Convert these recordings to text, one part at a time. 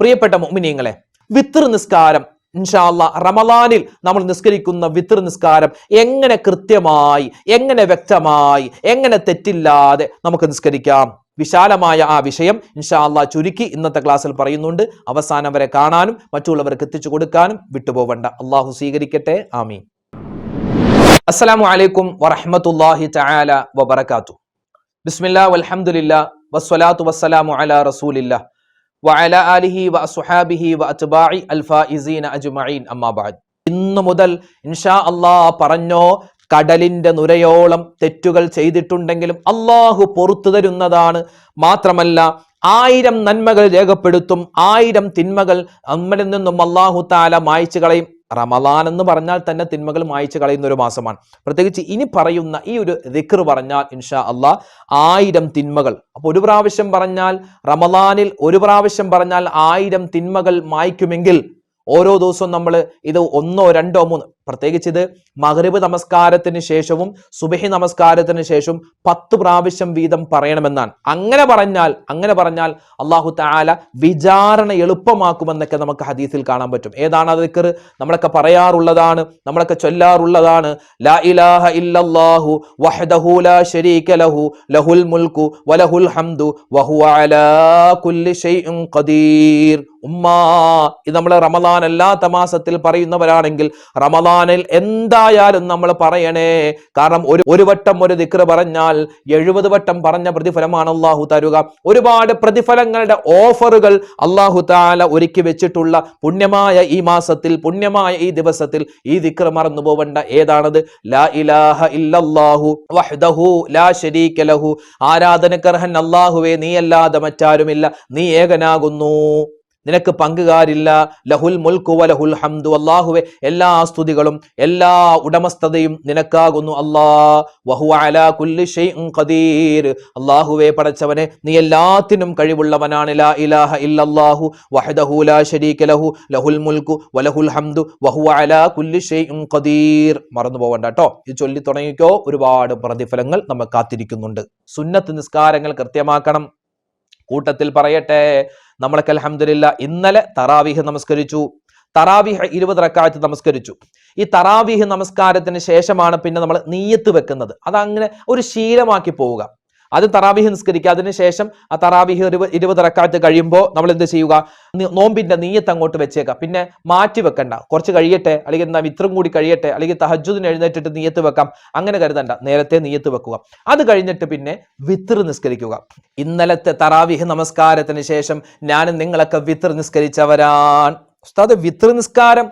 പ്രിയപ്പെട്ട മുഅ്മിനീങ്ങളെ വിത്തർ നിസ്കാരം ഇൻഷാല്ല റമലാനിൽ നമ്മൾ നിസ്കരിക്കുന്ന വിത്തർ നിസ്കാരം എങ്ങനെ കൃത്യമായി എങ്ങനെ വ്യക്തമായി എങ്ങനെ തെറ്റില്ലാതെ നമുക്ക് നിസ്കരിക്കാം? വിശാലമായ ആ വിഷയം ഇൻഷാല്ല ചുരുക്കി ഇന്നത്തെ ക്ലാസ്സിൽ പറയുന്നുണ്ട്. അവസാനം വരെ കാണാനും മറ്റുള്ളവർക്ക് എത്തിച്ചു കൊടുക്കാനും വിട്ടുപോവണ്ട. അള്ളാഹു സ്വീകരിക്കട്ടെ. ആമീൻ. അസ്സലാമു അലൈക്കും വറഹ്മത്തുള്ളാഹി തആല വബറകാതു ബിസ്മില്ലാ വൽഹംദുലില്ലാ വസ്സലാത്തു വസ്സലാമു അലാ റസൂലില്ലാ. വഅല ആലിഹി വഅസ്ഹാബിഹി അത്ബാഇ അൽഫായിസീന അജ്മഈൻ. അമ്മാ ബഅദ്. ഇന്നു മുതൽ ഇൻഷാ അല്ലാഹ് പറഞ്ഞോ കടലിന്റെ നുരയോളം തെറ്റുകൾ ചെയ്തിട്ടുണ്ടെങ്കിലും അള്ളാഹു പൊറത്തു തരുന്നതാണ്. മാത്രമല്ല ആയിരം നന്മകൾ രേഖപ്പെടുത്തും ആയിരം തിന്മകൾ അമ്മരിൽ നിന്നും അള്ളാഹു താല മായ്ച്ചു കളയും. റമലാൻ എന്ന് പറഞ്ഞാൽ തന്നെ തിന്മകൾ മായച്ചു കളയുന്ന ഒരു മാസമാണ്. പ്രത്യേകിച്ച് ഇനി പറയുന്ന ഈ ഒരു ദിക്ർ പറഞ്ഞാൽ ഇൻഷാ അള്ളാ ആയിരം തിന്മകൾ. അപ്പൊ ഒരു പ്രാവശ്യം പറഞ്ഞാൽ റമദാനിൽ ഒരു പ്രാവശ്യം പറഞ്ഞാൽ ആയിരം തിന്മകൾ മായ്ക്കുമെങ്കിൽ ഓരോ ദിവസവും നമ്മൾ ഇത് ഒന്നോ രണ്ടോ മൂന്ന് പ്രത്യേകിച്ച് ഇത് മഗ്രിബ് നമസ്കാരത്തിന് ശേഷവും സുബഹി നമസ്കാരത്തിന് ശേഷവും പത്ത് പ്രാവശ്യം വീതം പറയണമെന്നാണ്. അങ്ങനെ പറഞ്ഞാൽ അങ്ങനെ പറഞ്ഞാൽ അള്ളാഹു താല വിചാരണ എളുപ്പമാക്കുമെന്നൊക്കെ നമുക്ക് ഹദീസിൽ കാണാൻ പറ്റും. ഏതാണ് അത് ദിക്ർ? നമ്മളൊക്കെ പറയാറുള്ളതാണ് നമ്മളൊക്കെ ചൊല്ലാറുള്ളതാണ് ലാ ഇലാഹ ഇല്ലല്ലാഹു വഹ്ദഹു ലാ ലഹു ലഹുൽ മുൽക്കു വലഹുൽ ഹംദു വഹുവ അലാ ഷൈഇൻ ഖദീർ. ഉമ്മാ ഇത് നമ്മൾ റമദാൻ അല്ലാത്ത മാസത്തിൽ പറയുന്നവരാണെങ്കിൽ റമദാനിൽ എന്തായാലും നമ്മൾ പറയണേ. കാരണം ഒരു ഒരു വട്ടം ഒരു ദിക്ര പറഞ്ഞാൽ എഴുപത് വട്ടം പറഞ്ഞ പ്രതിഫലമാണ് അള്ളാഹു തരുക. ഒരുപാട് പ്രതിഫലങ്ങളുടെ ഓഫറുകൾ അള്ളാഹു താല ഒരുക്കി വെച്ചിട്ടുള്ള പുണ്യമായ ഈ മാസത്തിൽ പുണ്യമായ ഈ ദിവസത്തിൽ ഈ ദിക്ര മറന്നു പോവണ്ട ഏതാണത്? ലാ ഇലാഹ ഇല്ലല്ലാഹു വഹ്ദഹു ലാ ലഹു. ആരാധനക്കർഹൻ അല്ലാഹുവേ നീയല്ലാതെ മറ്റാരുമില്ല. നീ ഏകനാകുന്നു. നിനക്ക് പങ്കുകാരില്ല. ലഹുൽ മുൽക്കു വലഹുൽ ഹംദു. അള്ളാഹുവെ എല്ലാ സ്തുതികളും എല്ലാ ഉടമസ്ഥതയും നിനക്കാകുന്നു അല്ലാ. വഹു അലാ കുല്ലി ഖദീർ. അല്ലാഹുവെ പടച്ചവനെ നീ എല്ലാത്തിനും കഴിവുള്ളവനാണ്. ലാ ഇലാഹ ഇല്ലല്ലാഹു വഹദഹു ലാ ശരീക ലഹു. ലഹുൽ മുൽക്കു വലഹുൽ ഹംദു. വഹു അലാ കുല്ലി ഖദീർ. മറന്നു പോകണ്ട കേട്ടോ ഇത് ചൊല്ലി തുടങ്ങിക്കോ. ഒരുപാട് പ്രതിഫലങ്ങൾ നമ്മൾ കാത്തിരിക്കുന്നുണ്ട്. സുന്നത്ത് നിസ്കാരങ്ങൾ കൃത്യമാക്കണം. കൂട്ടത്തിൽ പറയട്ടെ. നമ്മളൊക്കെ അലഹമില്ല ഇന്നലെ തറാവീഹ് നമസ്കരിച്ചു. തറാവീഹ് ഇരുപത് റക്കായത്ത് നമസ്കരിച്ചു. ഈ തറാവീഹ് നമസ്കാരത്തിന് ശേഷമാണ് പിന്നെ നമ്മൾ നീയത്ത് വെക്കുന്നത്. അതങ്ങനെ ഒരു ശീലമാക്കി പോവുക. അത് തറാബിഹ് നിസ്കരിക്കുക. അതിനുശേഷം ആ തറാബിഹ് ഇരുപത് ഇരുപത് റക്കാത്ത് കഴിയുമ്പോൾ നമ്മൾ എന്ത് ചെയ്യുക? നോമ്പിന്റെ നീയത്ത് അങ്ങോട്ട് വെച്ചേക്കാം. പിന്നെ മാറ്റി വെക്കണ്ട. കുറച്ച് കഴിയട്ടെ അല്ലെങ്കിൽ എന്താ ഇത്രയും കൂടി കഴിയട്ടെ അല്ലെങ്കിൽ തഹജുദിന് എഴുന്നേറ്റിട്ട് നീയത്ത് വെക്കാം. അങ്ങനെ കരുതണ്ട. നേരത്തെ നീയത്ത് വെക്കുക. അത് കഴിഞ്ഞിട്ട് പിന്നെ വിത്തർ നിസ്കരിക്കുക. ഇന്നലത്തെ തറാവിഹ് നമസ്കാരത്തിന് ശേഷം ഞാനും നിങ്ങളൊക്കെ വിത്തർ നിസ്കരിച്ചവരാൻ ഉസ്താദ് വിത്തർ നിസ്കാരം.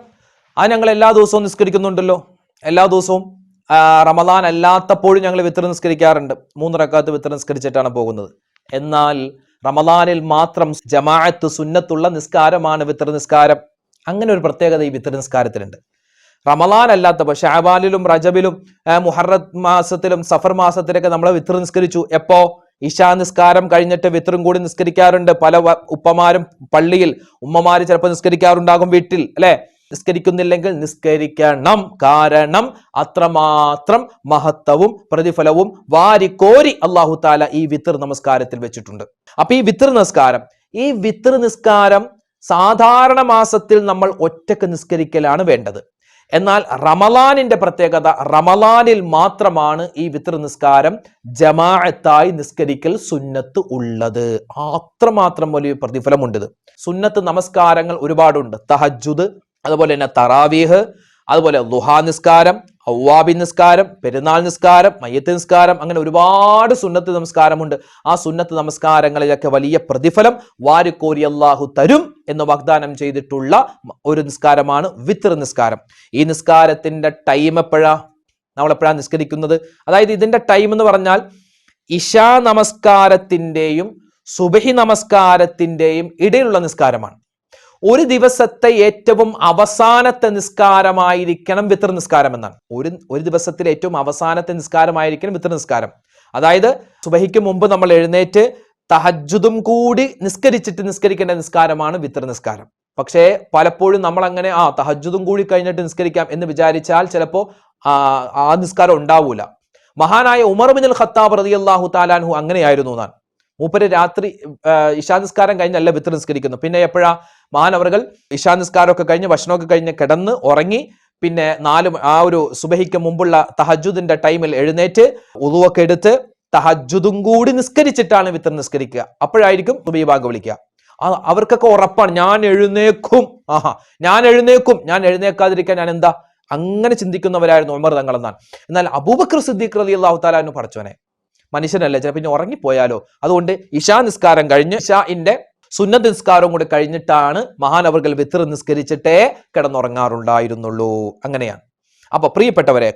അത് ഞങ്ങൾ എല്ലാ ദിവസവും നിസ്കരിക്കുന്നുണ്ടല്ലോ. എല്ലാ ദിവസവും. റമദാൻ അല്ലാത്തപ്പോഴും ഞങ്ങൾ വിത്തർ നിസ്കരിക്കാറുണ്ട്. മൂന്ന് റക്കാത്ത് വിത്തർ നിസ്കരിച്ചിട്ടാണ് പോകുന്നത്. എന്നാൽ റമദാനിൽ മാത്രം ജമാഅത്ത് സുന്നത്തുള്ള നിസ്കാരമാണ് വിത്തർ നിസ്കാരം. അങ്ങനെ ഒരു പ്രത്യേകത ഈ വിത്തർ നിസ്കാരത്തിലുണ്ട്. റമദാൻ അല്ലാത്തപ്പോൾ ഷാബാനിലും റജബിലും മുഹറത് മാസത്തിലും സഫർ മാസത്തിലൊക്കെ നമ്മൾ വിത്തർ നിസ്കരിച്ചു. എപ്പോ? ഇഷാ നിസ്കാരം കഴിഞ്ഞിട്ട് വിത്തറും കൂടി നിസ്കരിക്കാറുണ്ട്. പല ഉപ്പമാരും പള്ളിയിൽ ഉമ്മമാര് ചിലപ്പോൾ നിസ്കരിക്കാറുണ്ടാകും വീട്ടിൽ അല്ലെ? നിസ്കരിക്കുന്നില്ലെങ്കിൽ നിസ്കരിക്കണം. കാരണം അത്രമാത്രം മഹത്വവും പ്രതിഫലവും വാരിക്കോരി അള്ളാഹു താല ഈ വിത്തർ നമസ്കാരത്തിൽ വെച്ചിട്ടുണ്ട്. അപ്പൊ ഈ വിത്തർ നിസ്കാരം ഈ വിത്തർ നിസ്കാരം സാധാരണ മാസത്തിൽ നമ്മൾ ഒറ്റയ്ക്ക് നിസ്കരിക്കലാണ് വേണ്ടത്. എന്നാൽ റമലാനിന്റെ പ്രത്യേകത റമലാനിൽ മാത്രമാണ് ഈ വിത്തർ നിസ്കാരം ജമാഅത്തായി നിസ്കരിക്കൽ സുന്നത്ത് ഉള്ളത്. അത്രമാത്രം വലിയ പ്രതിഫലമുണ്ട് സുന്നത്ത് നമസ്കാരങ്ങൾ ഒരുപാടുണ്ട്. തഹജുദ് അതുപോലെ തന്നെ തറാവീഹ് അതുപോലെ ലുഹാ നിസ്കാരം ഔവാബി നിസ്കാരം പെരുന്നാൾ നിസ്കാരം മയ്യത്ത് നിസ്കാരം അങ്ങനെ ഒരുപാട് സുന്നത്ത് നമസ്കാരമുണ്ട്. ആ സുന്നത്ത് നമസ്കാരങ്ങളിലൊക്കെ വലിയ പ്രതിഫലം വാരിക്കോരി അള്ളാഹു തരും എന്ന് വാഗ്ദാനം ചെയ്തിട്ടുള്ള ഒരു നിസ്കാരമാണ് വിത്ര നിസ്കാരം. ഈ നിസ്കാരത്തിന്റെ ടൈം എപ്പോഴാ? നമ്മൾ എപ്പോഴാണ് നിസ്കരിക്കുന്നത്? അതായത് ഇതിന്റെ ടൈം എന്ന് പറഞ്ഞാൽ ഇഷാ നമസ്കാരത്തിന്റെയും സുബഹി നമസ്കാരത്തിന്റെയും ഇടയിലുള്ള നിസ്കാരമാണ്. ഒരു ദിവസത്തെ ഏറ്റവും അവസാനത്തെ നിസ്കാരമായിരിക്കണം വിത്തർ നിസ്കാരം എന്നാണ്. ഒരു ഒരു ദിവസത്തിലെ ഏറ്റവും അവസാനത്തെ നിസ്കാരമായിരിക്കണം വിത്തർ നിസ്കാരം. അതായത് സുബഹിക്ക് മുമ്പ് നമ്മൾ എഴുന്നേറ്റ് തഹജ്ജുദും കൂടി നിസ്കരിച്ചിട്ട് നിസ്കരിക്കേണ്ട നിസ്കാരമാണ് വിത്തർ നിസ്കാരം. പക്ഷേ പലപ്പോഴും നമ്മൾ അങ്ങനെ ആ തഹജ്ജുദും കൂടി കഴിഞ്ഞിട്ട് നിസ്കരിക്കാം എന്ന് വിചാരിച്ചാൽ ചിലപ്പോൾ ആ നിസ്കാരം ഉണ്ടാവൂല. മഹാനായ ഉമർ ബിൻ ഖത്താബ് റളിയല്ലാഹു താലാൻഹു അങ്ങനെയായിരുന്നു ഞാൻ മൂപ്പര് രാത്രി ആ, ഇശാ നിസ്കാരം കഴിഞ്ഞല്ല വിത്ത് നിസ്കരിക്കുന്നു. പിന്നെ എപ്പോഴാ? മഹാനവറുകൾ ഇശാ നിസ്കാരമൊക്കെ കഴിഞ്ഞ് ഭക്ഷണമൊക്കെ കഴിഞ്ഞ് കിടന്ന് ഉറങ്ങി പിന്നെ നാല് ആ ഒരു സുബഹിക്ക് മുമ്പുള്ള തഹജുദിന്റെ ടൈമിൽ എഴുന്നേറ്റ് ഉതുവൊക്കെ എടുത്ത് തഹജുദും കൂടി നിസ്കരിച്ചിട്ടാണ് വിത്തർ നിസ്കരിക്കുക. അപ്പോഴായിരിക്കും ബാഗ് വിളിക്കുക. അവർക്കൊക്കെ ഉറപ്പാണ്. ഞാൻ എഴുന്നേക്കും. ആഹാ ഞാൻ എഴുന്നേക്കും. ഞാൻ എഴുന്നേക്കാതിരിക്കാൻ ഞാൻ എന്താ അങ്ങനെ ചിന്തിക്കുന്നവരായിരുന്നു ഉമർ തങ്ങളെന്നാണ്. എന്നാൽ അബൂബക്കർ സിദ്ദീഖ് റലി അള്ളാഹു താലാന്ന് പഠിച്ചവനെ. മനുഷ്യനല്ലേ? ചില പിന്നെ ഉറങ്ങിപ്പോയാലോ? അതുകൊണ്ട് ഇഷാ നിസ്കാരം കഴിഞ്ഞ് ഇഷാഇന്റെ സുന്നത് നിസ്കാരം കൂടെ കഴിഞ്ഞിട്ടാണ് മഹാനവർകൾ വിത്തർ നിസ്കരിച്ചിട്ടേ കിടന്നുറങ്ങാറുണ്ടായിരുന്നുള്ളൂ. അങ്ങനെയാണ്. അപ്പൊ പ്രിയപ്പെട്ടവരെ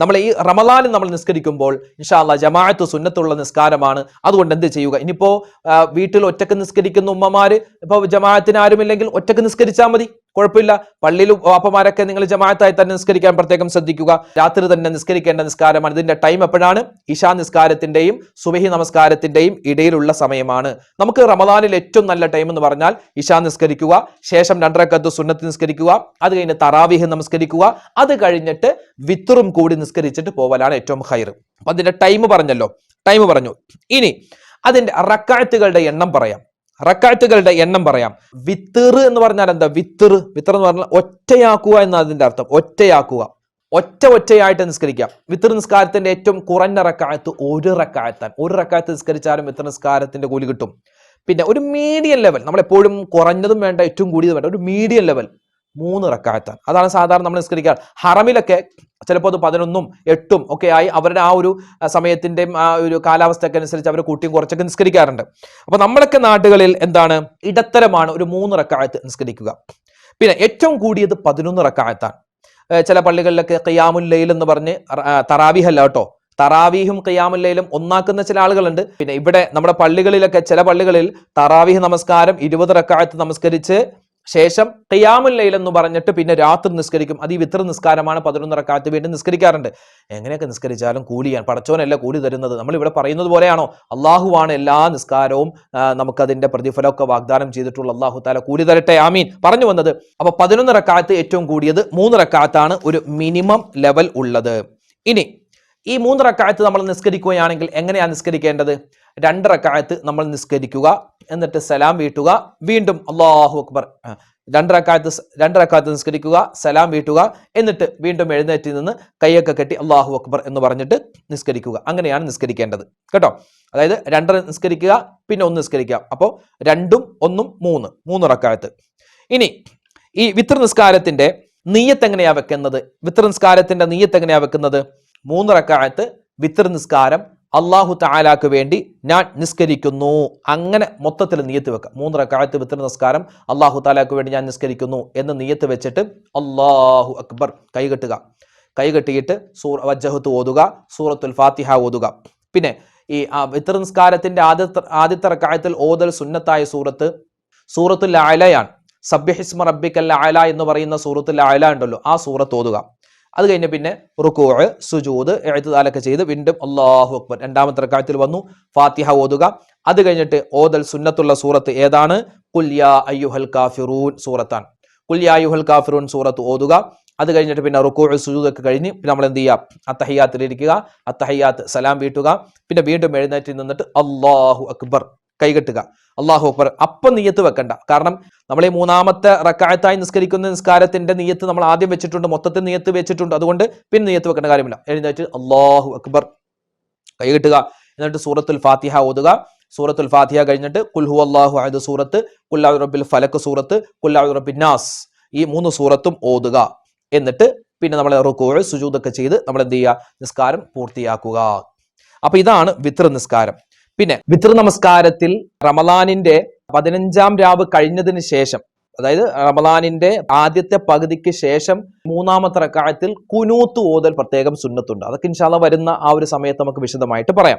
നമ്മൾ ഈ റമദാനിൽ നമ്മൾ നിസ്കരിക്കുമ്പോൾ ഇൻഷാല്ല ജമാഅത്ത് സുന്നത്തുള്ള നിസ്കാരമാണ്. അതുകൊണ്ട് എന്ത് ചെയ്യുക? ഇനിയിപ്പോ വീട്ടിൽ ഒറ്റയ്ക്ക് നിസ്കരിക്കുന്ന ഉമ്മമാര് ഇപ്പൊ ജമാഅത്തിന് ആരുമില്ലെങ്കിൽ ഒറ്റയ്ക്ക് നിസ്കരിച്ചാൽ മതി. കുഴപ്പമില്ല. പള്ളിയിൽ വാപ്പമാരൊക്കെ നിങ്ങൾ ജമാഅത്തായി തന്നെ നിസ്കരിക്കാൻ പ്രത്യേകം ശ്രദ്ധിക്കുക. രാത്രി തന്നെ നിസ്കരിക്കേണ്ട നിസ്കാരമാണ് ഇതിന്റെ ടൈം എപ്പോഴാണ്? ഇഷാ നിസ്കാരത്തിന്റെയും സുബഹി നമസ്കാരത്തിന്റെയും ഇടയിലുള്ള സമയമാണ്. നമുക്ക് റമദാനിൽ ഏറ്റവും നല്ല ടൈം എന്ന് പറഞ്ഞാൽ ഇഷാ നിസ്കരിക്കുക ശേഷം രണ്ടരക്കത്ത് സുന്നത്ത് നിസ്കരിക്കുക അത് കഴിഞ്ഞ് തറാവിഹ് നമസ്കരിക്കുക അത് കഴിഞ്ഞിട്ട് വിത്തറും കൂടി നിസ്കരിച്ചിട്ട് പോവലാണ് ഏറ്റവും ഹൈർ അപ്പൊ അതിന്റെ ടൈം പറഞ്ഞല്ലോ. ടൈം പറഞ്ഞു. ഇനി അതിന്റെ റക്കായത്തുകളുടെ എണ്ണം പറയാം. റക്കായത്തുകളുടെ എണ്ണം പറയാം. വിത്തറ് എന്ന് പറഞ്ഞാൽ എന്താ? വിത്തറ് വിത്തർ എന്ന് പറഞ്ഞാൽ ഒറ്റയാക്കുക എന്ന അതിന്റെ അർത്ഥം. ഒറ്റയാക്കുക. ഒറ്റ ഒറ്റയായിട്ട് നിസ്കരിക്കാം വിത്തർ നിസ്കാരത്തിന്റെ ഏറ്റവും കുറഞ്ഞ റക്കായത്ത് ഒരു റക്കായത്താൻ. ഒരു റക്കായത്ത് നിസ്കരിച്ചാലും വിത്തർ നിസ്കാരത്തിന്റെ കൂലി കിട്ടും. പിന്നെ ഒരു മീഡിയം ലെവൽ നമ്മൾ എപ്പോഴും കുറഞ്ഞതും വേണ്ട ഏറ്റവും കൂടിയതും വേണ്ട. ഒരു മീഡിയം ലെവൽ മൂന്ന് റക്കായത്താൻ അതാണ് സാധാരണ നമ്മൾ നിസ്കരിക്കാറ്. ഹറമിലൊക്കെ ചിലപ്പോൾ അത് പതിനൊന്നും എട്ടും ഒക്കെ ആയി അവരുടെ ആ ഒരു സമയത്തിന്റെയും ആ ഒരു കാലാവസ്ഥയൊക്കെ അനുസരിച്ച് അവർ കൂട്ടിയും കുറച്ചൊക്കെ നിസ്കരിക്കാറുണ്ട്. അപ്പോൾ നമ്മളൊക്കെ നാടുകളിൽ എന്താണ്? ഇടത്തരമാണ് ഒരു മൂന്ന് റക്കായത്ത് നിസ്കരിക്കുക. പിന്നെ ഏറ്റവും കൂടിയത് പതിനൊന്ന് റക്കായത്താണ്. ചില പള്ളികളിലൊക്കെ കയ്യാമുല്ലയിൽ എന്ന് പറഞ്ഞ് തറാവിഹ് അല്ല കേട്ടോ. തറാവീഹും കയ്യാമുല്ലയിലും ലൈലും ഒന്നാക്കുന്ന ചില ആളുകളുണ്ട്. പിന്നെ ഇവിടെ നമ്മുടെ പള്ളികളിലൊക്കെ ചില പള്ളികളിൽ തറാവീഹ് നമസ്കാരം ഇരുപത് റക്കായത്ത് നമസ്കരിച്ച് ശേഷം ഖിയാമുൽ ലൈൽ എന്ന് പറഞ്ഞിട്ട് പിന്നെ രാത്രി നിസ്കരിക്കും. അത് ഈ വിത്ര നിസ്കാരമാണ്. പതിനൊന്നര കാത്ത് വീണ്ടും നിസ്കരിക്കാറുണ്ട്. എങ്ങനെയൊക്കെ നിസ്കരിച്ചാലും കൂലിയാണ് പടച്ചോനല്ല കൂലി തരുന്നത്? നമ്മൾ ഇവിടെ പറയുന്നത് പോലെയാണോ? അള്ളാഹുവാണ് എല്ലാ നിസ്കാരവും നമുക്കതിന്റെ പ്രതിഫലമൊക്കെ വാഗ്ദാനം ചെയ്തിട്ടുള്ള അള്ളാഹു താല കൂലി തരട്ടെ. ആമീൻ. പറഞ്ഞു വന്നത് അപ്പൊ പതിനൊന്നര കാത്ത് ഏറ്റവും കൂടിയത് മൂന്നര കാത്താണ് ഒരു മിനിമം ലെവൽ ഉള്ളത്. ഇനി ഈ മൂന്നര കാലത്ത് നമ്മൾ നിസ്കരിക്കുകയാണെങ്കിൽ എങ്ങനെയാണ് നിസ്കരിക്കേണ്ടത്? രണ്ടര കാലത്ത് നമ്മൾ നിസ്കരിക്കുക. എന്നിട്ട് സലാം വീട്ടുക. വീണ്ടും അള്ളാഹു അക്ബർ. രണ്ടരക്കാലത്ത് രണ്ടരക്കാലത്ത് നിസ്കരിക്കുക സലാം വീട്ടുക എന്നിട്ട് വീണ്ടും എഴുന്നേറ്റിൽ നിന്ന് കൈയൊക്കെ കെട്ടി അള്ളാഹു അക്ബർ എന്ന് പറഞ്ഞിട്ട് നിസ്കരിക്കുക. അങ്ങനെയാണ് നിസ്കരിക്കേണ്ടത്. കേട്ടോ? അതായത് രണ്ടര നിസ്കരിക്കുക പിന്നെ ഒന്ന് നിസ്കരിക്കുക. അപ്പോൾ രണ്ടും ഒന്നും മൂന്ന് മൂന്ന് റക്കായത്ത് ഇനി ഈ വിത്ര നിസ്കാരത്തിന്റെ നീയത്ത് എങ്ങനെയാണ് വെക്കുന്നത്? വിത്ര നിസ്കാരത്തിന്റെ നീയത്ത് എങ്ങനെയാണ് വെക്കുന്നത്? മൂന്ന് റക്കായത്ത് വിത്ര നിസ്കാരം അള്ളാഹു താലാക്ക് വേണ്ടി ഞാൻ നിസ്കരിക്കുന്നു. അങ്ങനെ മൊത്തത്തിൽ നീയത്ത് വെക്കുക മൂന്ന് കാലത്ത് വിത്ര നിസ്കാരം അള്ളാഹു താലാക്ക് വേണ്ടി ഞാൻ നിസ്കരിക്കുന്നു എന്ന് നീയത്ത് വെച്ചിട്ട് അള്ളാഹു അക്ബർ കൈകെട്ടുക കൈകെട്ടിയിട്ട് സൂർ വജ്ജഹത്ത് ഓതുക സൂറത്തുൽ ഫാത്തിഹ ഓതുക. പിന്നെ ഈ വിത്ര നിസ്കാരത്തിന്റെ ആദ്യത്തെ ആദ്യത്തെ റക്കായത്തിൽ ഓതൽ സുന്നത്തായ സൂറത്ത് സൂറത്തുൽ അലയാണ് സബ്യഹിസ്മ റബ്ബിക്കൽ അല എന്ന് പറയുന്ന സൂറത്തുൽ അല ഉണ്ടല്ലോ ആ സൂറത്ത് ഓതുക. അത് കഴിഞ്ഞ് പിന്നെ റുക്കോഴ് സുജൂദ് എഴുത്തുതാലൊക്കെ ചെയ്ത് വീണ്ടും അള്ളാഹു അക്ബർ. രണ്ടാമത്തെ റക്കായത്തിൽ വന്നു ഫാത്തിഹ ഓതുക. അത് കഴിഞ്ഞിട്ട് ഓതൽ സുന്നത്തുള്ള സൂറത്ത് ഏതാണ്? കുല്യാ അയ്യുഹൽ കാഫിറൂൻ സൂറത്താണ്. കുല്യാ അയ്യുഹൽ കാഫിറൂൻ സൂറത്ത് ഓതുക. അത് കഴിഞ്ഞിട്ട് പിന്നെ റുക്കു സുജൂദ് ഒക്കെ കഴിഞ്ഞ് പിന്നെ നമ്മൾ എന്ത് ചെയ്യാം അത്തഹയ്യാത്തിലിരിക്കുക. അത്തഹയ്യാത്ത് സലാം വീട്ടുക. പിന്നെ വീണ്ടും എഴുന്നേറ്റ് നിന്നിട്ട് അള്ളാഹു അക്ബർ. കൈകെട്ടുക. അള്ളാഹു അക്ബർ അപ്പം നീയത്ത് വെക്കണ്ട. കാരണം നമ്മൾ ഈ മൂന്നാമത്തെ റക്കായത്തായി നിസ്കരിക്കുന്ന നിസ്കാരത്തിന്റെ നീയത്ത് നമ്മൾ ആദ്യം വെച്ചിട്ടുണ്ട് മൊത്തത്തിൽ നീയത്ത് വെച്ചിട്ടുണ്ട്. അതുകൊണ്ട് പിന്നെ നീയത്ത് വെക്കേണ്ട കാര്യമില്ല. എഴുന്നേറ്റ് അള്ളാഹു അക്ബർ കൈകെട്ടുക. എന്നിട്ട് സൂറത്തുൽ ഫാത്തിഹ ഓതുക. സൂറത്തുൽ ഫാത്തിഹ കഴിഞ്ഞിട്ട് കുൽഹു അള്ളാഹു അഹദ് സൂറത്ത് കുല്ലാറബിൽ ഫലക്ക് സൂറത്ത് കുല്ലാറബിൻ നാസ് ഈ മൂന്ന് സൂറത്തും ഓതുക. എന്നിട്ട് പിന്നെ നമ്മൾ റുക്കോഴ് സുജൂതൊക്കെ ചെയ്ത് നമ്മൾ എന്ത് ചെയ്യുക നിസ്കാരം പൂർത്തിയാക്കുക. അപ്പൊ ഇതാണ് വിത്ര നിസ്കാരം. പിന്നെ വിത്ര നമസ്കാരത്തിൽ റമദാനിന്റെ പതിനഞ്ചാം രാവ് കഴിഞ്ഞതിന് ശേഷം അതായത് റമദാനിന്റെ ആദ്യത്തെ പകുതിക്ക് ശേഷം മൂന്നാമത്തെ റക്കായത്തിൽ കുനൂത്ത് ഓതൽ പ്രത്യേകം സുന്നത്തുണ്ട്. അതൊക്കെ ഇൻഷാല്ല വരുന്ന ആ ഒരു സമയത്ത് നമുക്ക് വിശദമായിട്ട് പറയാം.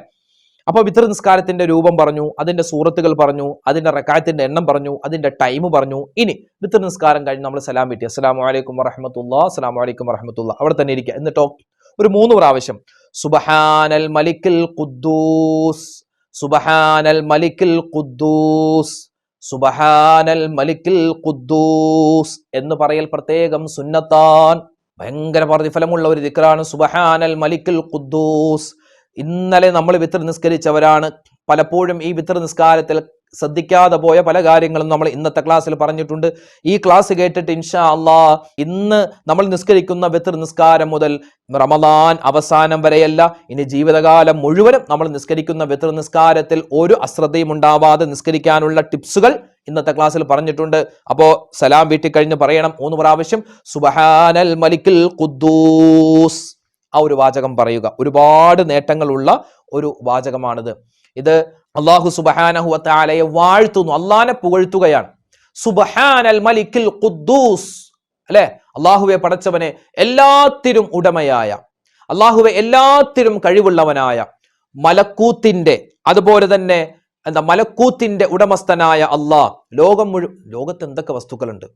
അപ്പൊ വിത്ര നിസ്കാരത്തിന്റെ രൂപം പറഞ്ഞു അതിന്റെ സൂറത്തുകൾ പറഞ്ഞു അതിന്റെ റക്കായത്തിന്റെ എണ്ണം പറഞ്ഞു അതിന്റെ ടൈം പറഞ്ഞു. ഇനി വിത്ര നിസ്കാരം കഴിഞ്ഞ് നമ്മൾ സലാം വീട്ടി. അസ്സാം വലൈക്കും വറഹമത്തുള്ള അസ്സലാം വലൈക്കും വറഹമത്തുള്ള അവിടെ തന്നെ ഇരിക്കുക. എന്നിട്ടോ ഒരു മൂന്ന് പ്രാവശ്യം. സുബഹാനൽ മലിക്കിൽ ഖുദ്ദൂസ്. സുബഹാനൽ മലിക്കിൽ ഖുദ്ദൂസ് സുബഹാനൽ മലിക്കിൽ ഖുദ്ദൂസ് എന്ന് പറയൽ പ്രത്യേകം സുന്നത്താൻ ഭയങ്കര പ്രതിഫലമുള്ള ഒരു ദിക്റാണ് സുബഹാനൽ മലിക്കിൽ ഖുദ്ദൂസ്. ഇന്നലെ നമ്മൾ വിത്ര നിസ്കരിച്ചവരാണ്. പലപ്പോഴും ഈ വിത്തർ നിസ്കാരത്തിൽ ശ്രദ്ധിക്കാതെ പോയ പല കാര്യങ്ങളും നമ്മൾ ഇന്നത്തെ ക്ലാസ്സിൽ പറഞ്ഞിട്ടുണ്ട്. ഈ ക്ലാസ് കേട്ടിട്ട് ഇൻഷാ അള്ളാ ഇന്ന് നമ്മൾ നിസ്കരിക്കുന്ന വിത്തർ നിസ്കാരം മുതൽ റമദാൻ അവസാനം വരെയല്ല ഇനി ജീവിതകാലം മുഴുവനും നമ്മൾ നിസ്കരിക്കുന്ന വിത്തർ നിസ്കാരത്തിൽ ഒരു അശ്രദ്ധയും ഉണ്ടാവാതെ നിസ്കരിക്കാനുള്ള ടിപ്സുകൾ ഇന്നത്തെ ക്ലാസ്സിൽ പറഞ്ഞിട്ടുണ്ട്. അപ്പോ സലാം വീട്ടിൽ കഴിഞ്ഞ് പറയണം. മൂന്ന് പ്രാവശ്യം സുബഹാനൽ മലിക്കിൽ ഖുദ്ദൂസ്. ആ ഒരു വാചകം പറയുക. ഒരുപാട് നേട്ടങ്ങളുള്ള ഒരു വാചകമാണിത്. ഇത് അള്ളാഹു സുബഹാനഹു വതആലയെ വാഴ്ത്തുന്നു അള്ളാനെ പുകഴ്ത്തുകയാണ്. സുബഹാനൽ മലിക്കിൽ ഖുദ്ദൂസ് അല്ലെ? അള്ളാഹുവെ പടച്ചവനെ എല്ലാത്തിനും ഉടമയായ അള്ളാഹുവെ എല്ലാത്തിനും കഴിവുള്ളവനായ മലക്കൂത്തിന്റെ അതുപോലെ തന്നെ എന്താ മലക്കൂത്തിന്റെ ഉടമസ്ഥനായ അള്ളാഹ്. ലോകം മുഴുവൻ ലോകത്ത് എന്തൊക്കെ വസ്തുക്കളുണ്ട്?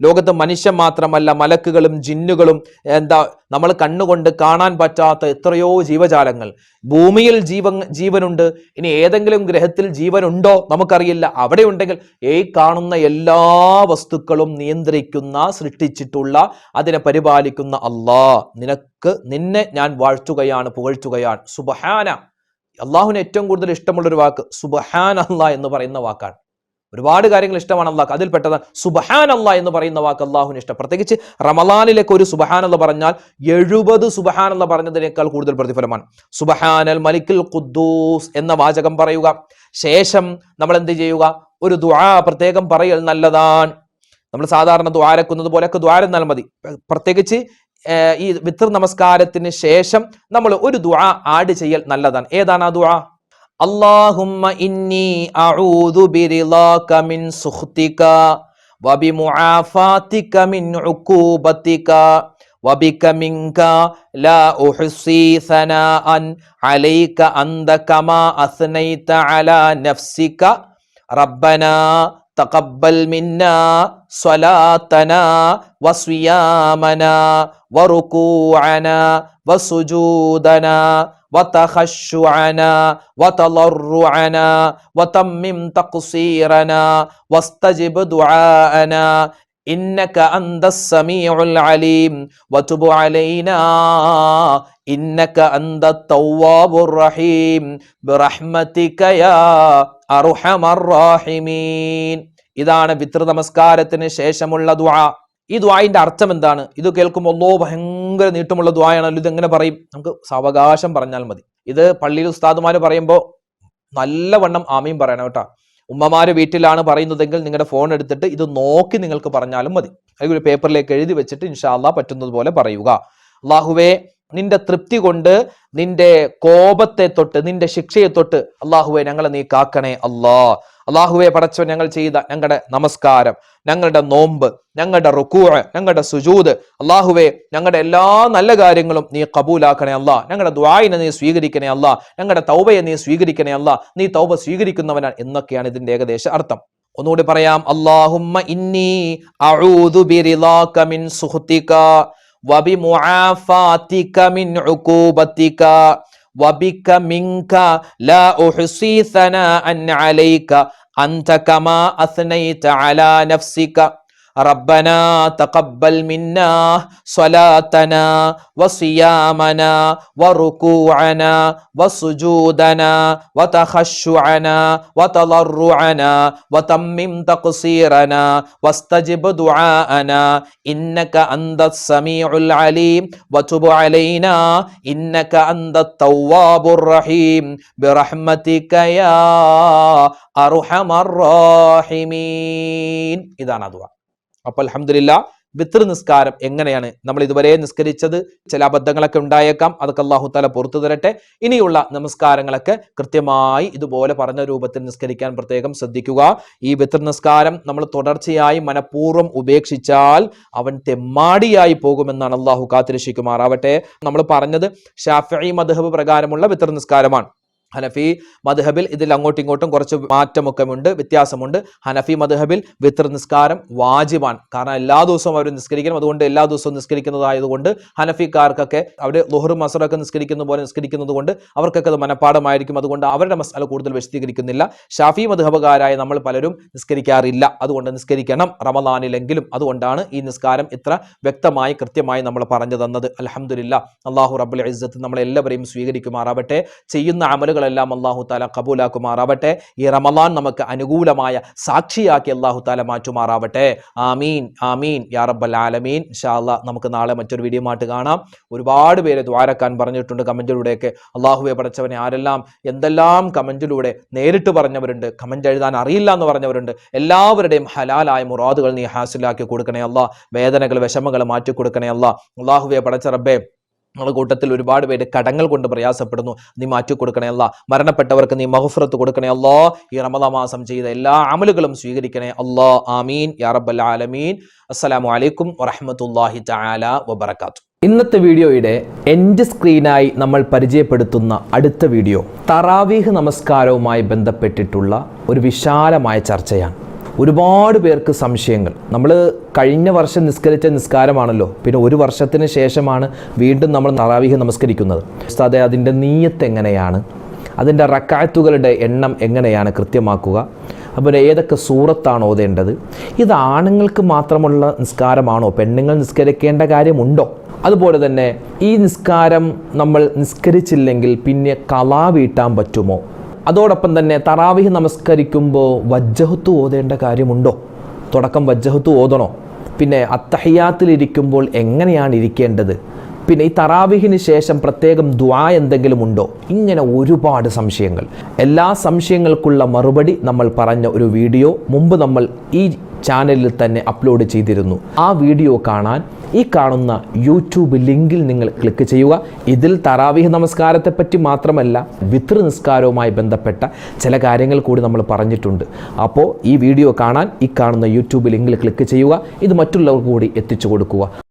ലോകത്ത് മനുഷ്യൻ മാത്രമല്ല മലക്കുകളും ജിന്നുകളും എന്താ നമ്മൾ കണ്ണുകൊണ്ട് കാണാൻ പറ്റാത്ത എത്രയോ ജീവജാലങ്ങൾ. ഭൂമിയിൽ ജീവൻ ജീവനുണ്ട്. ഇനി ഏതെങ്കിലും ഗ്രഹത്തിൽ ജീവനുണ്ടോ നമുക്കറിയില്ല. അവിടെ ഉണ്ടെങ്കിൽ ഈ കാണുന്ന എല്ലാ വസ്തുക്കളും നിയന്ത്രിക്കുന്ന സൃഷ്ടിച്ചിട്ടുള്ള അതിനെ പരിപാലിക്കുന്ന അള്ളാ നിനക്ക് നിന്നെ ഞാൻ വാഴ്ത്തുകയാണ് പുകഴ്ത്തുകയാണ്. സുബഹാന. അള്ളാഹുവിന് ഏറ്റവും കൂടുതൽ ഇഷ്ടമുള്ളൊരു വാക്ക് സുബഹാൻ അള്ളാ എന്ന് പറയുന്ന വാക്കാണ്. ഒരുപാട് കാര്യങ്ങൾ ഇഷ്ടമാണ് അള്ളാഹ് അതിൽ പെട്ടതാണ് സുബഹാൻ അള്ളാ എന്ന് പറയുന്ന വാക്ക് അള്ളാഹുവിന് ഇഷ്ടം. പ്രത്യേകിച്ച് റമലാനിലേക്ക് ഒരു സുബഹാൻ എന്ന് പറഞ്ഞാൽ എഴുപത് സുബഹാൻ എന്ന് പറഞ്ഞതിനേക്കാൾ കൂടുതൽ പ്രതിഫലമാണ്. സുബഹാനൽ മലിക്കുൽ ഖുദ്ദൂസ് എന്ന വാചകം പറയുക. ശേഷം നമ്മൾ എന്ത് ചെയ്യുക? ഒരു ദുആ പ്രത്യേകം പറയൽ നല്ലതാണ്. നമ്മൾ സാധാരണ ദ്വാരക്കുന്നത് പോലെയൊക്കെ ദ്വാരം മതി. പ്രത്യേകിച്ച് ഈ വിത്തർ നമസ്കാരത്തിന് ശേഷം നമ്മൾ ഒരു ദുആ ആഡ് ചെയ്യൽ നല്ലതാണ്. ഏതാണ് ആ ദുആ? اللهم إني أعوذ برضاك من سخطك وبمعافاتك من عقوبتك وبك منك لا أحصي ثناء عليك أنت كما أثنيت على نفسك. ربنا تقبل منا صلاتنا وصيامنا وركوعنا وسجودنا وتخشعنا وتضرعنا وتمم تقصيرنا واستجب دعاءنا إنك أنت السميع العليم وتب علينا إنك أنت التواب الرحيم برحمتك يا أرحم الراحمين ഇതാണ് വിത്ര നമസ്കാരത്തിന് ശേഷമുള്ള ദുആ ഈ ദ്വായിന്റെ അർത്ഥം എന്താണ്? ഇത് കേൾക്കുമ്പോൾ ഒന്നോ ഭയങ്കര നീട്ടമുള്ള ദ്വായാണല്ലോ ഇതെങ്ങനെ പറയും? നമുക്ക് സാവകാശം പറഞ്ഞാൽ മതി. ഇത് പള്ളിയിൽ ഉസ്താദുമാർ പറയുമ്പോൾ നല്ലവണ്ണം ആമയും പറയണം കേട്ടോ. ഉമ്മമാര് വീട്ടിലാണ് പറയുന്നതെങ്കിൽ നിങ്ങളുടെ ഫോൺ എടുത്തിട്ട് ഇത് നോക്കി നിങ്ങൾക്ക് പറഞ്ഞാലും മതി. അല്ലെങ്കിൽ ഒരു പേപ്പറിലേക്ക് എഴുതി വെച്ചിട്ട് ഇൻഷാല്ല പറ്റുന്നത് പോലെ പറയുക. അള്ളാഹുവേ നിന്റെ തൃപ്തി കൊണ്ട് നിന്റെ കോപത്തെ തൊട്ട് നിന്റെ ശിക്ഷയെ തൊട്ട് അള്ളാഹുവെ ഞങ്ങളെ നീ കാക്കണേ അല്ലാ അള്ളാഹുവെ പടച്ചോ ഞങ്ങൾ ചെയ്ത ഞങ്ങളുടെ നമസ്കാരം ഞങ്ങളുടെ നോമ്പ് ഞങ്ങളുടെ റുക്കൂഴ ഞങ്ങളുടെ സുജൂത് അള്ളാഹുവെ ഞങ്ങളുടെ എല്ലാ നല്ല കാര്യങ്ങളും നീ കബൂലാക്കണേ അല്ല. ഞങ്ങളുടെ ദ്വായിനെ നീ സ്വീകരിക്കണേ അല്ല. ഞങ്ങളുടെ തൗബയെ നീ സ്വീകരിക്കണേ അല്ല. നീ തൗബ സ്വീകരിക്കുന്നവനാണ് എന്നൊക്കെയാണ് ഇതിന്റെ ഏകദേശ അർത്ഥം. ഒന്നുകൂടി പറയാം അള്ളാഹുമ്മ ഇന്നി അഊദു മിൻ വബി മുആഫാതിക മിൻ ഉഖൂബതിക വബിക്ക മിങ്ക ലാ ഉഹ്സി അൻ അലൈക അന്തകമാ അസ്നൈത അലാ നഫ്സിക ربنا تقبل منا صلاتنا وصيامنا وركوعنا وسجودنا وتخشعنا وتضرعنا وتمم تقصيرنا واستجب دعاءنا إنك أنت السميع العليم وتب علينا إنك أنت التواب الرحيم برحمتك يا أرحم الراحمين. إذا ندعو അപ്പൊ അലഹമില്ല വിത്ര നിസ്കാരം എങ്ങനെയാണ്? നമ്മൾ ഇതുവരെ നിസ്കരിച്ചത് ചില അബദ്ധങ്ങളൊക്കെ ഉണ്ടായേക്കാം അതൊക്കെ അള്ളാഹു താല പുറത്തു തരട്ടെ. ഇനിയുള്ള നമസ്കാരങ്ങളൊക്കെ കൃത്യമായി ഇതുപോലെ പറഞ്ഞ രൂപത്തിൽ നിസ്കരിക്കാൻ പ്രത്യേകം ശ്രദ്ധിക്കുക. ഈ വിത്ര നിസ്കാരം നമ്മൾ തുടർച്ചയായി മനഃപൂർവം ഉപേക്ഷിച്ചാൽ അവൻ തെമ്മാടിയായി പോകുമെന്നാണ് അള്ളാഹു കാത്തിരക്ഷിക്കുമാറാവട്ടെ. നമ്മൾ പറഞ്ഞത് ഷാഫി മധുഹബ് പ്രകാരമുള്ള വിത്ര നിസ്കാരമാണ്. ഹനഫി മദ്ഹബിൽ ഇതിൽ അങ്ങോട്ടും ഇങ്ങോട്ടും കുറച്ച് മാറ്റമൊക്കെ ഉണ്ട് വ്യത്യാസമുണ്ട്. ഹനഫി മദ്ഹബിൽ വിത്ര നിസ്കാരം വാജിബാണ്. കാരണം എല്ലാ ദിവസവും അവർ നിസ്കരിക്കണം. അതുകൊണ്ട് എല്ലാ ദിവസവും നിസ്കരിക്കുന്നതായതുകൊണ്ട് ഹനഫിക്കാർക്കൊക്കെ അവർ ലുഹർ മസറൊക്കെ നിസ്കരിക്കുന്ന പോലെ നിസ്കരിക്കുന്നത് കൊണ്ട് അവർക്കൊക്കെ അത് മനഃപ്പാടമായിരിക്കും. അതുകൊണ്ട് അവരുടെ മസാല കൂടുതൽ വിശദീകരിക്കുന്നില്ല. ഷാഫി മധുഹബുകാരായ നമ്മൾ പലരും നിസ്കരിക്കാറില്ല. അതുകൊണ്ട് നിസ്കരിക്കണം റമദാനിലെങ്കിലും. അതുകൊണ്ടാണ് ഈ നിസ്കാരം ഇത്ര വ്യക്തമായി കൃത്യമായി നമ്മൾ പറഞ്ഞു തന്നത്. അലഹമുല്ല അള്ളാഹു റബ്ബുൽ ഇസ്സത്ത് നമ്മളെല്ലാവരെയും സ്വീകരിക്കുമാറാവട്ടെ. ചെയ്യുന്ന അമലുകൾ പ്രാർത്ഥനകളെല്ലാം അള്ളാഹു താല കബൂലാക്കുമാറാവട്ടെ. ഈ റമലാൻ നമുക്ക് അനുകൂലമായ സാക്ഷിയാക്കി അള്ളാഹു താല മാറ്റുമാറാവട്ടെ. ആമീൻ ആമീൻ. യാ റബ്ബൽ ആലമീൻ. ഷാല്ല നമുക്ക് നാളെ മറ്റൊരു വീഡിയോ ആയിട്ട് കാണാം. ഒരുപാട് പേര് ദ്വാരക്കാൻ പറഞ്ഞിട്ടുണ്ട് കമന്റിലൂടെയൊക്കെ. അള്ളാഹുവെ പഠിച്ചവനെ ആരെല്ലാം എന്തെല്ലാം കമന്റിലൂടെ നേരിട്ട് പറഞ്ഞവരുണ്ട് കമന്റ് എഴുതാൻ അറിയില്ല എന്ന് പറഞ്ഞവരുണ്ട് എല്ലാവരുടെയും ഹലാലായ മുറാദുകൾ നീ ഹാസിലാക്കി കൊടുക്കണേ അല്ല വേദനകൾ വിഷമങ്ങൾ മാറ്റി കൊടുക്കണേ അല്ല അള്ളാഹുവെ പടച്ച റബ്ബേ നമ്മുടെ കൂട്ടത്തിൽ ഒരുപാട് പേര് കടങ്ങൾ കൊണ്ട് പ്രയാസപ്പെടുന്നു. നീ മാറ്റി കൊടുക്കണേ അല്ല. മരണപ്പെട്ടവർക്ക് നീ മഹഫറത്ത് കൊടുക്കണേ അല്ലോ. ഈ റമദ മാസം ചെയ്ത എല്ലാ അമലുകളും സ്വീകരിക്കണേ അല്ലോ. ആമീൻ. യാ റബ്ബൽ ആലമീൻ. അസ്സലാമു അലൈക്കും വറഹ്മത്തുള്ളാഹി തആല വബറകാത്തു ഇന്നത്തെ വീഡിയോയുടെ എൻഡ് സ്ക്രീനായി നമ്മൾ പരിചയപ്പെടുത്തുന്ന അടുത്ത വീഡിയോ തറാവീഹ് നമസ്കാരവുമായി ബന്ധപ്പെട്ടിട്ടുള്ള ഒരു വിശാലമായ ചർച്ചയാണ്. ഒരുപാട് പേർക്ക് സംശയങ്ങൾ. നമ്മൾ കഴിഞ്ഞ വർഷം നിസ്കരിച്ച നിസ്കാരമാണല്ലോ. പിന്നെ ഒരു വർഷത്തിന് ശേഷമാണ് വീണ്ടും നമ്മൾ നറാവിഹ നമസ്കരിക്കുന്നത്. ഉസ്താദെ അതിന്റെ നീയത്ത് എങ്ങനെയാണ്? അതിന്റെ റക്കായത്തുകളുടെ എണ്ണം എങ്ങനെയാണ് കൃത്യമാക്കുക? അതുപോലെ ഏതൊക്കെ സൂറത്താണ് ഓതേണ്ടത്? ഇത് ആണുങ്ങൾക്ക് മാത്രമുള്ള നിസ്കാരമാണോ? പെണ്ണുങ്ങൾ നിസ്കരിക്കേണ്ട കാര്യമുണ്ടോ? അതുപോലെ തന്നെ ഈ നിസ്കാരം നമ്മൾ നിസ്കരിച്ചില്ലെങ്കിൽ പിന്നെ കലാ വീട്ടാൻ പറ്റുമോ? അതോടൊപ്പം തന്നെ തറാവിഹ് നമസ്കരിക്കുമ്പോൾ വജ്ജഹത്ത് ഓതേണ്ട കാര്യമുണ്ടോ? തുടക്കം വജ്ജഹത്ത് ഓതണോ? പിന്നെ അത്തഹയ്യാത്തിലിരിക്കുമ്പോൾ എങ്ങനെയാണ് ഇരിക്കേണ്ടത്? പിന്നെ ഈ തറാവിഹിന് ശേഷം പ്രത്യേകം ദ്വാ എന്തെങ്കിലും ഉണ്ടോ ഇങ്ങനെ ഒരുപാട് സംശയങ്ങൾ. എല്ലാ സംശയങ്ങൾക്കുള്ള മറുപടി നമ്മൾ പറഞ്ഞ ഒരു വീഡിയോ മുമ്പ് നമ്മൾ ഈ ചാനലിൽ തന്നെ അപ്ലോഡ് ചെയ്തിരുന്നു. ആ വീഡിയോ കാണാൻ ഈ കാണുന്ന യൂട്യൂബ് ലിങ്കിൽ നിങ്ങൾ ക്ലിക്ക് ചെയ്യുക. ഇതിൽ തറാവിഹ് നമസ്കാരത്തെ പറ്റി മാത്രമല്ല വിത്ര നിസ്കാരവുമായി ബന്ധപ്പെട്ട ചില കാര്യങ്ങൾ കൂടി നമ്മൾ പറഞ്ഞിട്ടുണ്ട്. അപ്പോൾ ഈ വീഡിയോ കാണാൻ ഈ കാണുന്ന യൂട്യൂബ് ലിങ്കിൽ ക്ലിക്ക് ചെയ്യുക. ഇത് മറ്റുള്ളവർക്ക് കൂടി എത്തിച്ചു കൊടുക്കുക.